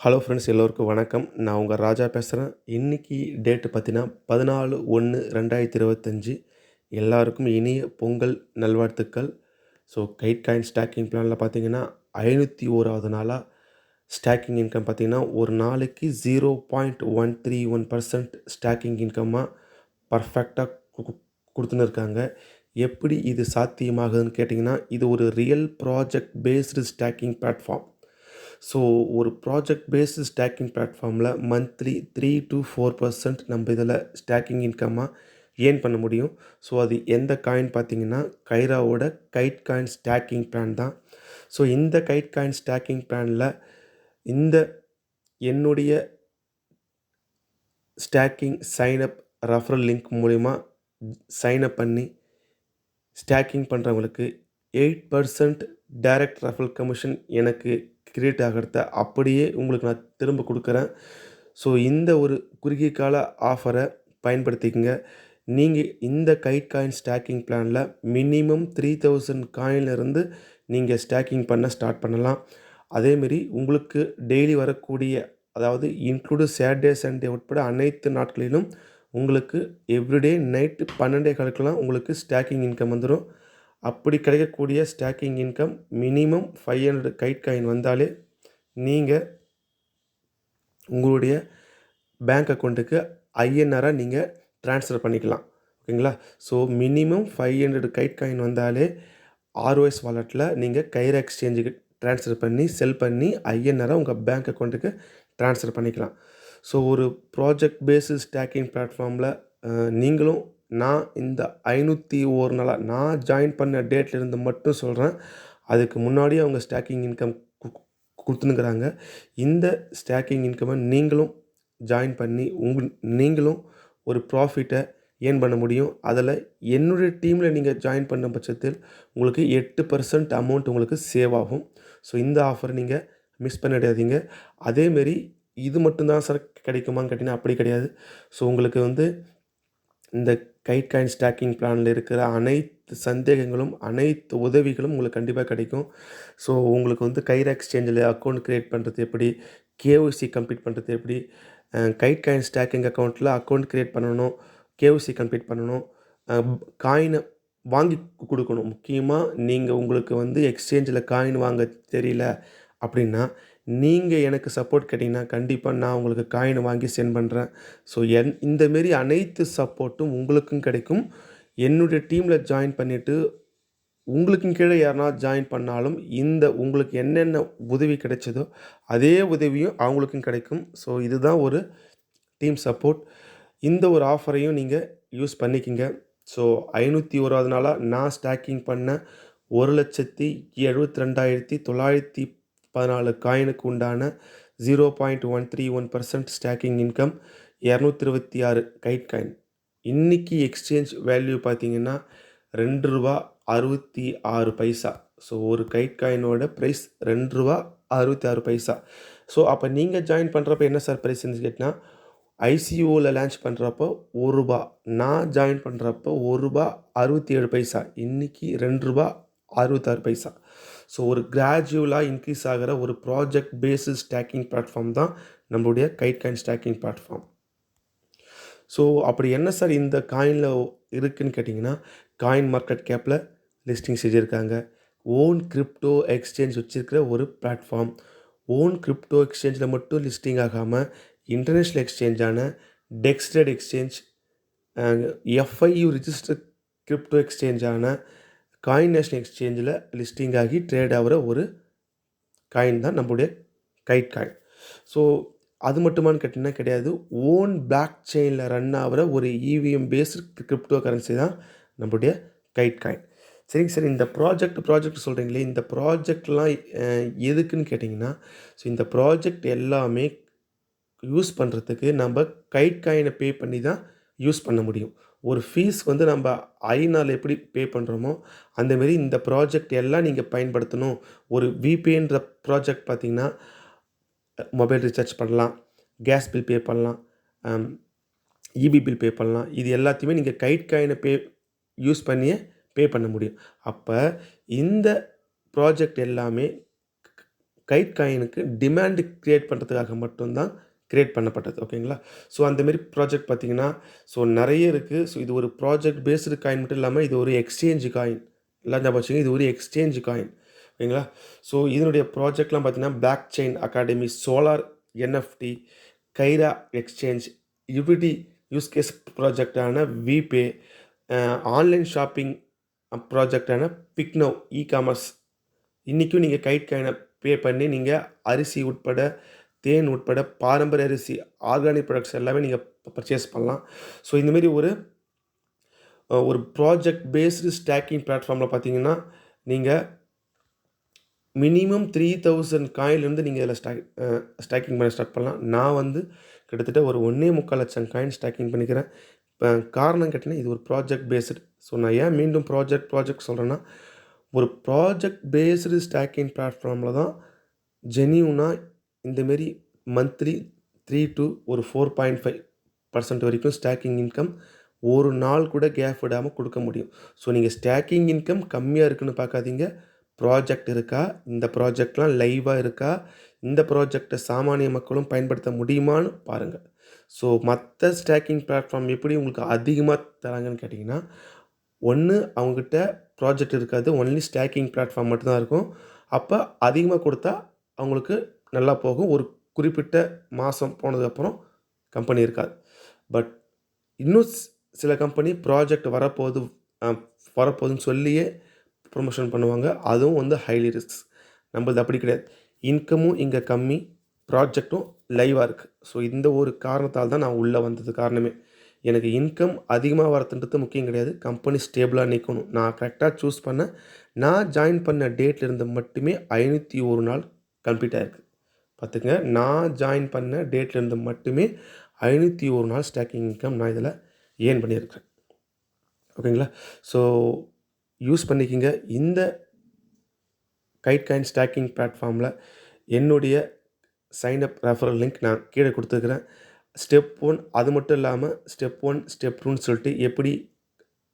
Hello friends எல்லோருக்கும் வணக்கம். நான் உங்கள் ராஜா பேசுகிறேன் இன்றைக்கி டேட்டு பார்த்தீங்கன்னா பதினாலு ஒன்று ரெண்டாயிரத்தி இருபத்தஞ்சி. எல்லாருக்கும் இனிய பொங்கல் நல்வாழ்த்துக்கள். ஸோ கைட் காயின் ஸ்டாக்கிங் பிளானில் பார்த்தீங்கன்னா ஐநூற்றி ஓராவது நாளாக ஸ்டாக்கிங் இன்கம் பார்த்தீங்கன்னா ஒரு நாளைக்கு zero point one three one percent staking இன்கம்மாக பர்ஃபெக்டாக கொடுத்துன்னு இருக்காங்க எப்படி இது சாத்தியமாகுதுன்னு கேட்டிங்கன்னா இது ஒரு real project based staking platform so ஒரு ப்ராஜெக்ட் பேஸ்டு ஸ்டாக்கிங் பிளாட்ஃபார்மில் monthly three to four percent நம்ம இதில் ஸ்டாக்கிங் இன்கம்மாக ஏர்ன் பண்ண முடியும். ஸோ அது எந்த காயின் பார்த்தீங்கன்னா கைராவோட கைட் காயின் ஸ்டாக்கிங் பிளான் தான். ஸோ இந்த கைட் காயின் ஸ்டாக்கிங் பிளானில் இந்த என்னுடைய staking sign up referral link மூலிமா சைனப் பண்ணி ஸ்டாக்கிங் பண்ணுறவங்களுக்கு eight percent direct referral commission எனக்கு கிரியேட் ஆகிறத அப்படியே உங்களுக்கு நான் திரும்ப கொடுக்குறேன். ஸோ இந்த ஒரு குறுகிய கால ஆஃபரை பயன்படுத்திக்கங்க. நீங்கள் இந்த கைட் காயின் ஸ்டாக்கிங் பிளானில் மினிமம் த்ரீ தௌசண்ட் காயின்லேருந்து நீங்கள் ஸ்டாக்கிங் பண்ண ஸ்டார்ட் பண்ணலாம். அதேமாரி உங்களுக்கு டெய்லி வரக்கூடிய அதாவது இன்க்ளூடு சாட்டர்டே சண்டே உட்பட அனைத்து நாட்களிலும் உங்களுக்கு எவ்ரிடே நைட்டு பன்னெண்டே காலுக்கெல்லாம் உங்களுக்கு ஸ்டாக்கிங் இன்கம் வந்துடும் அப்படி கிடைக்கக்கூடிய staking income minimum five hundred kite coin வந்தாலே நீங்கள் உங்களுடைய பேங்க் அக்கௌண்ட்டுக்கு ஐஎன்ஆராக நீங்கள் ட்ரான்ஸ்ஃபர் பண்ணிக்கலாம். ஓகேங்களா? So minimum five hundred kite coin வந்தாலே ஆர்ஓஎஸ் வாலெட்டில் நீங்கள் கைரா எக்ஸ்சேஞ்சுக்கு ட்ரான்ஸ்ஃபர் பண்ணி செல் பண்ணி ஐஎன்ஆராக உங்கள் பேங்க் அக்கௌண்ட்டுக்கு ட்ரான்ஸ்ஃபர் பண்ணிக்கலாம். ஸோ ஒரு ப்ராஜெக்ட் பேஸு ஸ்டாக்கிங் பிளாட்ஃபார்மில் நீங்களும் நான் இந்த ஐநூற்றி ஒரு நாளாக நான் ஜாயின் பண்ண டேட்லேருந்து மட்டும் சொல்கிறேன் அதுக்கு முன்னாடியே அவங்க ஸ்டாக்கிங் இன்கம் கொடுத்துனுங்கிறாங்க இந்த ஸ்டாக்கிங் இன்கம்மை நீங்களும் ஜாயின் பண்ணி உங்கள் நீங்களும் ஒரு ப்ராஃபிட்டை ஏர்ன் பண்ண முடியும். அதில் என்னுடைய டீமில் நீங்கள் ஜாயின் பண்ண பட்சத்தில் உங்களுக்கு எட்டு பர்சன்ட் அமௌண்ட் உங்களுக்கு சேவ் ஆகும். ஸோ இந்த ஆஃபர் நீங்கள் மிஸ் பண்ணிடாதீங்க அதேமாரி இது மட்டும்தான் சார் கிடைக்குமான்னு கேட்டிங்கன்னா அப்படி கிடையாது. ஸோ உங்களுக்கு வந்து இந்த கைட் காயின் ஸ்டாக்கிங் பிளானில் இருக்கிற அனைத்து சந்தேகங்களும் அனைத்து உதவிகளும் உங்களுக்கு கண்டிப்பாக கிடைக்கும். ஸோ உங்களுக்கு வந்து கைரா எக்ஸ்சேஞ்சில் அக்கௌண்ட் க்ரியேட் பண்ணுறது எப்படி? கேஓசி கம்ப்ளீட் பண்ணுறது எப்படி? கைட் காயின் ஸ்டாக்கிங் அக்கௌண்ட்டில் அக்கௌண்ட் க்ரியேட் பண்ணணும் கேஓசி கம்ப்ளீட் பண்ணணும். காயினை வாங்கி கொடுக்கணும். முக்கியமாக நீங்கள் உங்களுக்கு வந்து எக்ஸ்சேஞ்சில் காயின் வாங்க தெரியல அப்படின்னா நீங்கள் எனக்கு சப்போர்ட் கேட்டிங்கன்னா கண்டிப்பாக நான் உங்களுக்கு காயின் வாங்கி சென்ட் பண்ணுறேன் ஸோ என் இந்தமாரி அனைத்து சப்போர்ட்டும் உங்களுக்கும் கிடைக்கும். என்னுடைய டீமில் ஜாயின் பண்ணிவிட்டு உங்களுக்கும் கீழே யாருனா ஜாயின் பண்ணாலும் இந்த உங்களுக்கு என்னென்ன உதவி கிடைச்சதோ அதே உதவியும் அவங்களுக்கும் கிடைக்கும். ஸோ இதுதான் ஒரு டீம் சப்போர்ட் இந்த ஒரு ஆஃபரையும் நீங்கள் யூஸ் பண்ணிக்கிங்க. ஸோ ஐநூற்றி ஓராவது நாளாக நான் ஸ்டாக்கிங் பண்ண ஒரு லட்சத்தி எழுபத்தி ரெண்டாயிரத்தி தொள்ளாயிரத்தி பதினாலு காயினுக்கு உண்டான zero point one three one percent staking income இரநூத்தி இருபத்தி ஆறு கைட் காயின். இன்றைக்கி எக்ஸ்சேஞ்ச் வேல்யூ பார்த்திங்கன்னா ரெண்டு ரூபா அறுபத்தி ஆறு பைசா. ஸோ ஒரு கைட் காயினோட ப்ரைஸ் ரெண்டு ரூபா அறுபத்தி ஆறு பைசா. ஸோ அப்போ நீங்கள் ஜாயின் பண்ணுறப்ப என்ன சார் ப்ரைஸ்ன்னு கேட்டால் ஐசிஓவில் லான்ச் பண்ணுறப்போ ஒரு ரூபா. நான் ஜாயின் பண்ணுறப்போ ஒரு ரூபா அறுபத்தி ஏழு பைசா. இன்றைக்கி ரெண்டு ரூபா அறுபத்தாறு பைசா. ஸோ ஒரு கிராஜுவலாக இன்க்ரீஸ் ஆகிற ஒரு ப்ராஜெக்ட் பேஸிஸ் ஸ்டாக்கிங் பிளாட்ஃபார்ம் தான் நம்மளுடைய kite coin staking platform so அப்படி என்ன சார் இந்த காயினில் இருக்குதுன்னு கேட்டிங்கன்னா காயின் மார்க்கெட் கேப்பில் லிஸ்டிங் செஞ்சுருக்காங்க. ஓன் கிரிப்டோ எக்ஸ்சேஞ்ச் வச்சுருக்கிற ஒரு பிளாட்ஃபார்ம் ஓன் கிரிப்டோ எக்ஸ்சேஞ்சில் மட்டும் லிஸ்டிங் ஆகாமல் இன்டர்நேஷ்னல் எக்ஸ்சேஞ்சான டெக்ஸ்டட் எக்ஸ்சேஞ்ச் எஃப்ஐயு ரிஜிஸ்டர் கிரிப்டோ எக்ஸ்சேஞ்சான காயின் நேஷனல் எக்ஸ்சேஞ்சில் லிஸ்டிங் ஆகி ட்ரேட் ஆகிற ஒரு காயின் தான் நம்மளுடைய கைட் காயின் ஸோ அது மட்டுமான்னு கேட்டிங்கன்னா கிடையாது. ஓன் பிளாக் செயினில் ரன் ஆகிற ஒரு இவிஎம் பேஸ்டு கிரிப்டோ கரன்சி தான் நம்மளுடைய கைட் காயின் சரிங்க சார் இந்த ப்ராஜெக்ட் ப்ராஜெக்ட் சொல்கிறீங்களே இந்த ப்ராஜெக்ட்லாம் எதுக்குன்னு கேட்டிங்கன்னா ஸோ இந்த ப்ராஜெக்ட் எல்லாமே யூஸ் பண்ணுறதுக்கு நம்ம கைட் காயினை பே பண்ணி தான் யூஸ் பண்ண முடியும். ஒரு ஃபீஸ் வந்து நம்ம ஐநாள் எப்படி பே பண்ணுறோமோ அந்தமாரி இந்த ப்ராஜெக்ட் எல்லாம் நீங்கள் பயன்படுத்தணும். ஒரு விபிஎன்ற ப்ராஜெக்ட் பார்த்திங்கன்னா மொபைல் ரீசார்ஜ் பண்ணலாம் கேஸ் பில் பே பண்ணலாம் இபி பில் பே பண்ணலாம். இது எல்லாத்தையுமே நீங்கள் கைட் காயினை பே யூஸ் பண்ணியே பே பண்ண முடியும். அப்போ இந்த ப்ராஜெக்ட் எல்லாமே கைட் காயினுக்கு டிமாண்டு க்ரியேட் பண்ணுறதுக்காக மட்டும்தான் கிரியேட் பண்ணப்பட்டது ஓகேங்களா? ஸோ அந்தமாரி ப்ராஜெக்ட் பார்த்தீங்கன்னா ஸோ நிறைய இருக்குது ஸோ இது ஒரு ப்ராஜெக்ட் பேஸ்டு காயின் மட்டும் இல்லாமல் இது ஒரு எக்ஸ்சேஞ்ச் காயின் எல்லாம் ஞாபகம் வச்சுங்க இது ஒரு எக்ஸ்சேஞ்சு காயின் ஓகேங்களா? ஸோ இதனுடைய ப்ராஜெக்ட்லாம் பார்த்தீங்கன்னா block chain academy solar NFT Kaira exchange UPT use case ப்ராஜெக்டான விபே ஆன்லைன் ஷாப்பிங் ப்ராஜெக்டான பிக்னோ இ காமர்ஸ் இன்றைக்கும் நீங்கள் கைட் காயினை பே பண்ணி நீங்கள் அரிசி உட்பட தேன் உட்பட பாரம்பரிய அரிசி ஆர்கானிக் ப்ராடக்ட்ஸ் எல்லாமே நீங்கள் பர்ச்சேஸ் பண்ணலாம். ஸோ இந்தமாரி ஒரு ஒரு ப்ராஜெக்ட் பேஸ்டு ஸ்டாக்கிங் பிளாட்ஃபார்மில் பார்த்தீங்கன்னா நீங்கள் மினிமம் த்ரீ தௌசண்ட் காயின்லேருந்து நீங்கள் இதில் ஸ்டாக் ஸ்டாக்கிங் பண்ண ஸ்டார்ட் பண்ணலாம். நான் வந்து கிட்டத்தட்ட ஒரு ஒன்றே முக்கால் லட்சம் காயின் ஸ்டாக்கிங் பண்ணிக்கிறேன். இப்போ காரணம் கேட்டிங்கன்னா இது ஒரு ப்ராஜெக்ட் பேஸ்டு ஸோ நான் ஏன் மீண்டும் ப்ராஜெக்ட் ப்ராஜெக்ட் சொல்கிறேன்னா ஒரு ப்ராஜெக்ட் பேஸ்டு ஸ்டாக்கிங் பிளாட்ஃபார்மில் தான் ஜெனியூனாக இந்தமாரி மந்த்லி த்ரீ டு ஒரு ஃபோர் பாயிண்ட் ஃபைவ் பர்சன்ட் வரைக்கும் ஸ்டாக்கிங் இன்கம் ஒரு நாள் கூட கேப் விடாமல் கொடுக்க முடியும். ஸோ நீங்கள் ஸ்டாக்கிங் இன்கம் கம்மியாக இருக்குன்னு பார்க்காதீங்க ப்ராஜெக்ட் இருக்கா? இந்த ப்ராஜெக்ட்லாம் லைவாக இருக்கா? இந்த ப்ராஜெக்டை சாமானிய மக்களும் பயன்படுத்த முடியுமான்னு பாருங்கள் ஸோ மற்ற ஸ்டாக்கிங் பிளாட்ஃபார்ம் எப்படி உங்களுக்கு அதிகமாக தராங்கன்னு கேட்டிங்கன்னா ஒன்று அவங்ககிட்ட ப்ராஜெக்ட் இருக்காது. ஒன்லி ஸ்டாக்கிங் பிளாட்ஃபார்ம் மட்டும்தான் இருக்கும். அப்போ அதிகமாக கொடுத்தா அவங்களுக்கு நல்லா போகும். ஒரு குறிப்பிட்ட மாதம் போனதுக்கப்புறம் கம்பெனி இருக்காது. பட் இன்னும் சில கம்பெனி ப்ராஜெக்ட் வரப்போகுது வரப்போகுதுன்னு சொல்லியே ப்ரொமோஷன் பண்ணுவாங்க. அதுவும் வந்து ஹைலி ரிஸ்க் நம்மளது அப்படி கிடையாது. இன்கமும் இங்கே கம்மி ப்ராஜெக்ட்டும் லைவாக இருக்குது ஸோ இந்த ஒரு காரணத்தால் தான் நான் உள்ளே வந்தது காரணமே. எனக்கு இன்கம் அதிகமாக வரதுன்றது முக்கியம் கிடையாது. கம்பெனி ஸ்டேபிளாக நிற்கணும் நான் கரெக்டாக சூஸ் பண்ண நான் ஜாயின் பண்ண டேட்டில் இருந்து மட்டுமே ஐநூற்றி ஒரு நாள் கம்ப்ளீட் ஆயிருக்கு. பார்த்துங்க நான் ஜாயின் பண்ண டேட்லேருந்து மட்டுமே ஐநூற்றி ஒரு நாள் ஸ்டாக்கிங் இன்கம் நான் இதில் ஏர்ன் பண்ணியிருக்கேன். ஓகேங்களா? ஸோ யூஸ் பண்ணிக்கிங்க. இந்த கைட் காயின் ஸ்டாக்கிங் பிளாட்ஃபார்மில் என்னுடைய சைன்அப் ரெஃபரல் லிங்க் நான் கீழே கொடுத்துருக்குறேன். ஸ்டெப் ஒன் அது மட்டும் இல்லாமல் ஸ்டெப் ஒன் ஸ்டெப் டூன்னு சொல்லிட்டு எப்படி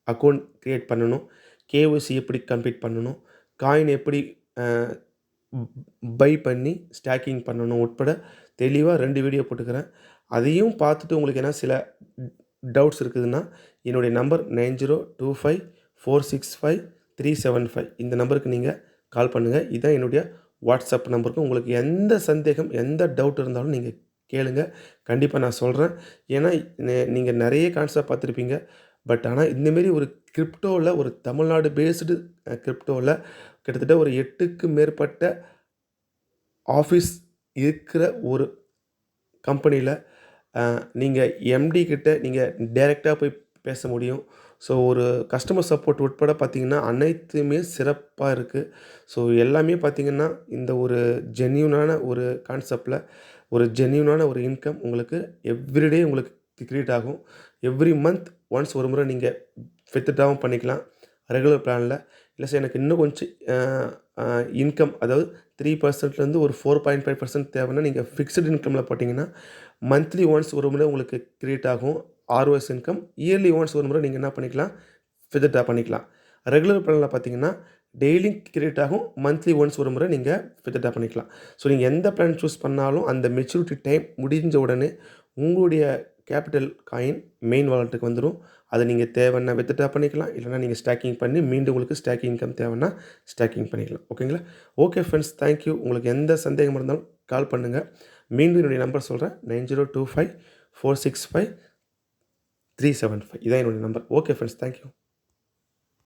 அக்கௌண்ட் க்ரியேட் பண்ணணும் கேஒசி எப்படி கம்ப்ளீட் பண்ணணும் காயின் எப்படி பை பண்ணி ஸ்டாக்கிங் பண்ணணும் உட்பட தெளிவாக ரெண்டு வீடியோ போட்டுக்கிறேன். அதையும் பார்த்துட்டு உங்களுக்கு என்ன சில டவுட்ஸ் இருக்குதுன்னா என்னுடைய number nine zero two five four six five three seven five இந்த நம்பருக்கு நீங்கள் கால் பண்ணுங்கள் இதுதான் என்னுடைய வாட்ஸ்அப் நம்பருக்கு உங்களுக்கு எந்த சந்தேகம் எந்த டவுட் இருந்தாலும் நீங்கள் கேளுங்க. கண்டிப்பாக நான் சொல்கிறேன் ஏன்னா நீங்கள் நிறைய கான்செப்ட் பார்த்துருப்பீங்க. பட் ஆனால் இந்தமாரி ஒரு கிரிப்டோவில் ஒரு தமிழ்நாடு பேஸ்டு கிரிப்டோவில் கிட்டத்தட்ட ஒரு எட்டுக்கு மேற்பட்ட ஆஃபீஸ் இருக்கிற ஒரு கம்பெனியில் நீங்கள் எம்டி கிட்ட நீங்கள் டைரெக்டாக போய் பேச முடியும். ஸோ ஒரு கஸ்டமர் சப்போர்ட் உட்பட பார்த்தீங்கன்னா அனைத்துமே சிறப்பாக இருக்குது ஸோ எல்லாமே பார்த்தீங்கன்னா இந்த ஒரு ஜென்யூனான ஒரு கான்செப்டில் ஒரு ஜென்யூனான ஒரு இன்கம் உங்களுக்கு எவ்ரிடே உங்களுக்கு க்ரியேட் ஆகும். எவ்ரி மந்த் ஒன்ஸ் ஒரு முறை நீங்கள் வித்ட்ராவும் பண்ணிக்கலாம். ரெகுலர் பிளானில். இல்லை சார் எனக்கு இன்னும் கொஞ்சம் இன்கம் அதாவது த்ரீ பர்சன்ட்லேருந்து ஒரு ஃபோர் பாயிண்ட் ஃபைவ் பர்சன்ட் தேவைன்னா நீங்கள் ஃபிக்ஸ்டு இன்கமில் போட்டிங்கன்னா மந்த்லி ஒன்ஸ் ஒரு முறை உங்களுக்கு க்ரியேட் ஆகும். ஆர்ஓஎஸ் இன்கம் இயர்லி ஒன்ஸ் ஒரு முறை நீங்கள் என்ன பண்ணிக்கலாம்? ஃபிதட்டாக பண்ணிக்கலாம். ரெகுலர் பிளானில் பார்த்தீங்கன்னா டெய்லி கிரியேட் ஆகும். மந்த்லி ஒன்ஸ் ஒரு முறை நீங்கள் ஃபிதட்டாக பண்ணிக்கலாம். ஸோ நீங்கள் எந்த பிளான் சூஸ் பண்ணாலும் அந்த மெச்சூரிட்டி டைம் முடிஞ்ச உடனே உங்களுடைய கேபிட்டல் காயின் மெயின் வாலெட்டுக்கு வந்துடும் அதை நீங்கள் தேவைன்னா வித்ட்ரா பண்ணிக்கலாம் இல்லைனா நீங்கள் ஸ்டாக்கிங் பண்ணி மீண்டும் உங்களுக்கு ஸ்டாக்கிங் இன்கம் தேவைன்னா ஸ்டாக்கிங் பண்ணிக்கலாம். ஓகேங்களா ஓகே ஃப்ரெண்ட்ஸ் தேங்க்யூ உங்களுக்கு எந்த சந்தேகம் இருந்தாலும் கால் பண்ணுங்கள் மீண்டும் என்னுடைய நம்பர் சொல்கிறேன் nine zero two five four six five three seven five. இதான் என்னுடைய நம்பர் ஓகே ஃப்ரெண்ட்ஸ் தேங்க்யூ